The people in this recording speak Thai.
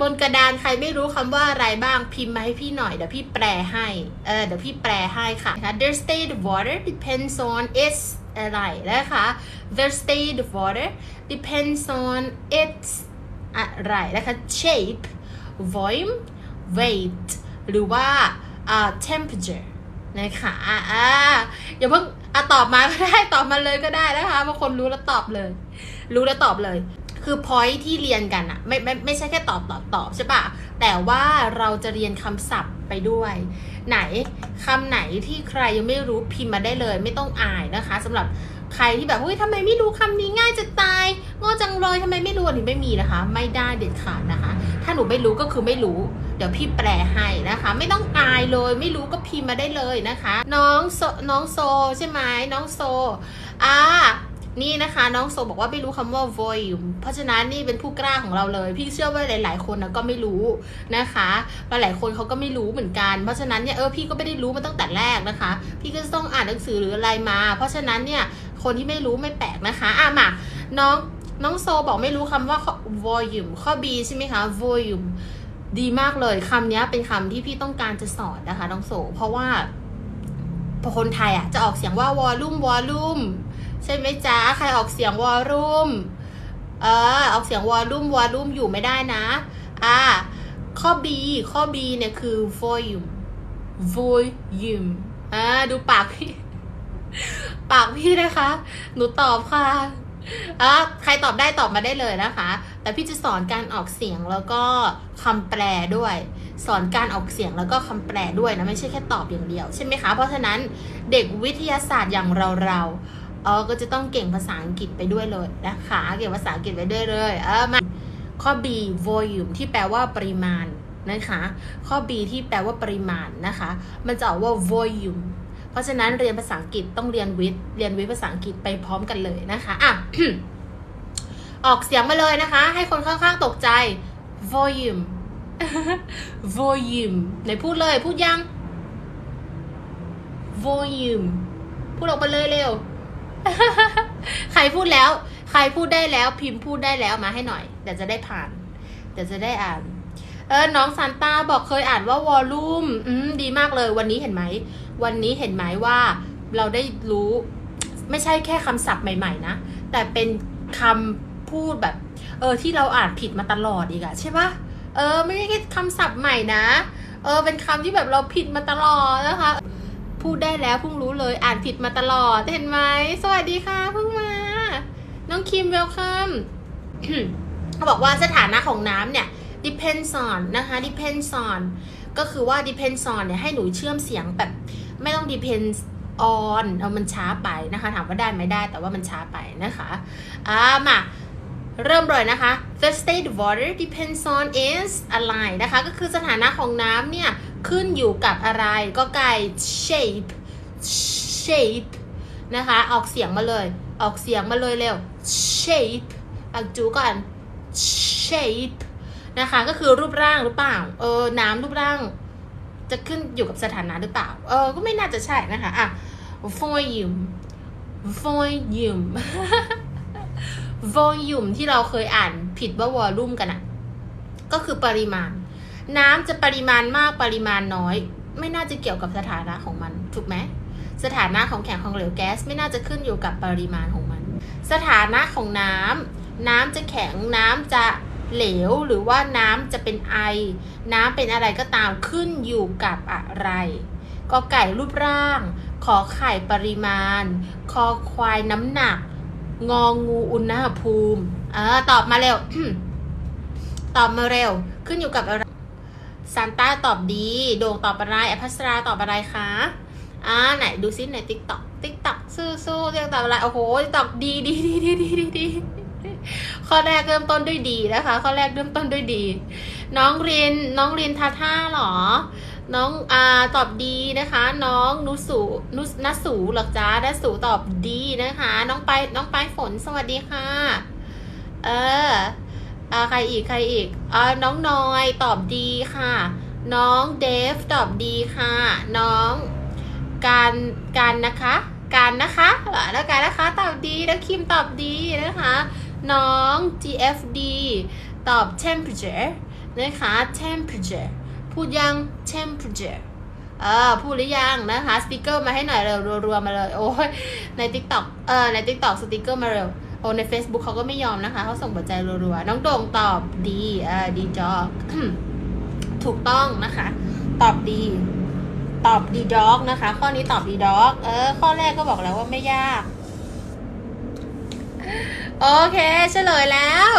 บนกระดานใครไม่รู้คำว่าอะไรบ้างพิมพ์มาให้พี่หน่อยเดี๋ยวพี่แปลให้ เออเดี๋ยวพี่แปลให้ค่ะนะคะ The state of water depends on its อะไรนะคะ The state of water depends on its อะไรนะคะ shape volume weight หรือว่าอ่า temperature นะคะอ่าอ่าอย่าเพิ่งอะตอบมาก็ได้ตอบมาเลยก็ได้นะคะบางคนรู้แล้วตอบเลย รู้แล้วตอบเลย คือ point ที่เรียนกันอะไม่ไม่ไม่ใช่แค่ตอบตอบตอบใช่ปะแต่ว่าเราจะเรียนคำศัพท์ไปด้วย ไหนคำไหนที่ใครยังไม่รู้พิมพ์มาได้เลย ไม่ต้องอายนะคะสำหรับใครที่แบบเฮ้ยทำไมไม่รู้คำนี้ง่ายจะตายโง่จังเลยทำไมไม่รู้อันนี้ไม่มีนะคะ ไม่ได้เด็ดขาดนะคะ ถ้าหนูไม่รู้ก็คือไม่รู้ เดี๋ยวพี่แปลให้นะคะ ไม่ต้องอายเลย ไม่รู้ก็พิมพ์มาได้เลยนะคะ น้องโซน้องโซใช่ไหมน้องโซอ่า นี่นะคะ น้องโซบอกว่าไม่รู้คำว่า volume เพราะฉะนั้นนี่เป็นผู้กล้าของเราเลย พี่เชื่อว่าหลาย ๆ คนนะก็ไม่รู้นะคะหลายๆคนเขาก็ไม่รู้เหมือนกัน เพราะฉะนั้นเนี่ยเออพี่ก็ไม่ได้รู้มาตั้งแต่แรกนะคะ พี่ก็จะต้องอ่านหนังสือหรืออะไรมา เพราะฉะนั้นเนี่ยคนที่ไม่รู้ไม่แปลกนะคะอะมาน้องน้องโซบอกไม่รู้คำว่า volume ข้อ B ใช่ไหมคะ volume ดีมากเลยคำนี้เป็นคำที่พี่ต้องการจะสอนนะคะ น้องโซ เพราะว่าพอคนไทยอะจะออกเสียงว่า volume volume ใช่ไหมจ๊ะใครออกเสียงวอลลุ่มเออออกเสียงวอลลุ่มวอลลุ่มอยู่ไม่ได้นะ อ่า ข้อ B ข้อ B เนี่ยคือ volume volume อ่าดูปากพี่ ปากพี่นะคะ หนูตอบค่ะอะใครตอบได้ตอบมาได้เลยนะคะ แต่พี่จะสอนการออกเสียงแล้วก็คำแปลด้วย สอนการออกเสียงแล้วก็คำแปลด้วยนะไม่ใช่แค่ตอบอย่างเดียวใช่ไหมคะ เพราะฉะนั้นเด็กวิทยาศาสตร์อย่างเราเรา เออก็จะต้องเก่งภาษาอังกฤษไปด้วยเลยนะคะเก่งภาษาอังกฤษไปด้วยเลยเออมาข้อ B volume ที่แปลว่าปริมาณนะคะ ข้อ B ที่แปลว่าปริมาณนะคะ มันจะออกว่า volume เพราะฉะนั้นเรียนภาษาอังกฤษต้องเรียนวิทย์เรียนวิทย์ภาษาอังกฤษไปพร้อมกันเลยนะคะอะออกเสียงมาเลยนะคะ ให้คนข้างๆตกใจ volume volume ไหนพูดเลยพูดยัง volume พูดออกมาเลยเร็ว ใครพูดแล้ว ใครพูดได้แล้ว พิมพ์พูดได้แล้วมาให้หน่อย เดี๋ยวจะได้ผ่าน เดี๋ยวจะได้อ่าน เออ น้องซานต้าบอกเคยอ่านว่าวอลลุ่มอืมดีมากเลย วันนี้เห็นไหม วันนี้เห็นไหมว่าเราได้รู้ไม่ใช่แค่คำศัพท์ใหม่ ๆ นะ แต่เป็นคำพูดแบบ เออที่เราอ่านผิดมาตลอดอีกอะใช่ปะเออ ไม่ใช่แค่คำศัพท์ใหม่นะ เออ เป็นคำที่แบบเราผิดมาตลอดนะคะ พูดได้แล้วเพิ่งรู้เลยอ่านผิดมาตลอดเห็นไหมสวัสดีค่ะเพิ่งมา น้องคิมเวลคัมเขาบอกว่าสถานะของน้ำเนี่ย depends on นะคะ depends on ก็คือว่า depends on เนี่ยให้หนูเชื่อมเสียงแบบไม่ต้อง depends on เอามันช้าไปนะคะ ถามว่าได้ไหมได้แต่ว่ามันช้าไปนะคะอ่ามา เริ่มเลยนะคะ the state of water depends on is อะไรนะคะ ก็คือสถานะของน้ำเนี่ย ขึ้นอยู่กับอะไร ก็ไก่ shape shape นะคะ ออกเสียงมาเลย ออกเสียงมาเลยเร็ว shape ปากจูก่อน shape นะคะ ก็คือรูปร่างหรือเปล่า เออ น้ำรูปร่าง จะขึ้นอยู่กับสถานะหรือเปล่า เออ ก็ไม่น่าจะใช่นะคะ อะ volume volume volume ที่เราเคยอ่านผิดว่า volume กันอะก็คือปริมาณ น้ำจะปริมาณมากปริมาณน้อย ไม่น่าจะเกี่ยวกับสถานะของมัน ถูกไหมสถานะของแข็งของเหลวแก๊สไม่น่าจะขึ้นอยู่กับปริมาณของมัน สถานะของน้ำน้ำจะแข็งน้ำจะเหลวหรือว่าน้ำจะเป็นไอ น้ำเป็นอะไรก็ตามขึ้นอยู่กับอะไรกอไก่รูปร่าง ขอไข่ปริมาณ คอควายน้ำหนัก งองูอุณหภูมิเออตอบมาเร็ว ตอบมาเร็ว ขึ้นอยู่กับอะไรซานต้าตอบดี โด่งตอบอะไรอภัสราตอบอะไรคะอ่าไหนดูซิในติ๊กต็อกติ๊กต็อกสู้สู้เรียกตอบอะไร โอ้โหตอบดีดีดีดีดีดีดีข้อแรกเริ่มต้นด้วยดีนะคะ ข้อแรกเริ่มต้นด้วยดี น้องรียนน้องรียนทาท่าหรอ น้องอาตอบดีนะคะ น้องนุสูนุสนัสูหรอจ้านัสูตอบดีนะคะ น้องไปน้องไปฝนสวัสดีค่ะ เอออาใครอีกใครอีกอ่าน้องนอยตอบดีค่ะ น้องเดฟตอบดีค่ะ น้องการการนะคะการนะคะแล้วการนะคะตอบดีแล้วคิมตอบดีนะคะ น้อง GFD ตอบ temperature นะคะ temperature พูดยัง temperature เออพูดหรือยังนะคะสติกเกอร์มาให้หน่อยเร็วรัวๆมาเลย โอ้ยใน TikTok เออใน TikTok สติกเกอร์มาเร็วโอ้ใน Facebook เขาก็ไม่ยอมนะคะ เขาส่งหัวใจรัวๆ น้องโด่งตอบดีเออดีจอก ถูกต้องนะคะ ตอบดี ตอบดีด็อกนะคะ ข้อนี้ตอบดีด็อกเออ ข้อแรกก็บอกแล้วว่าไม่ยาก โอเคเฉลยแล้ว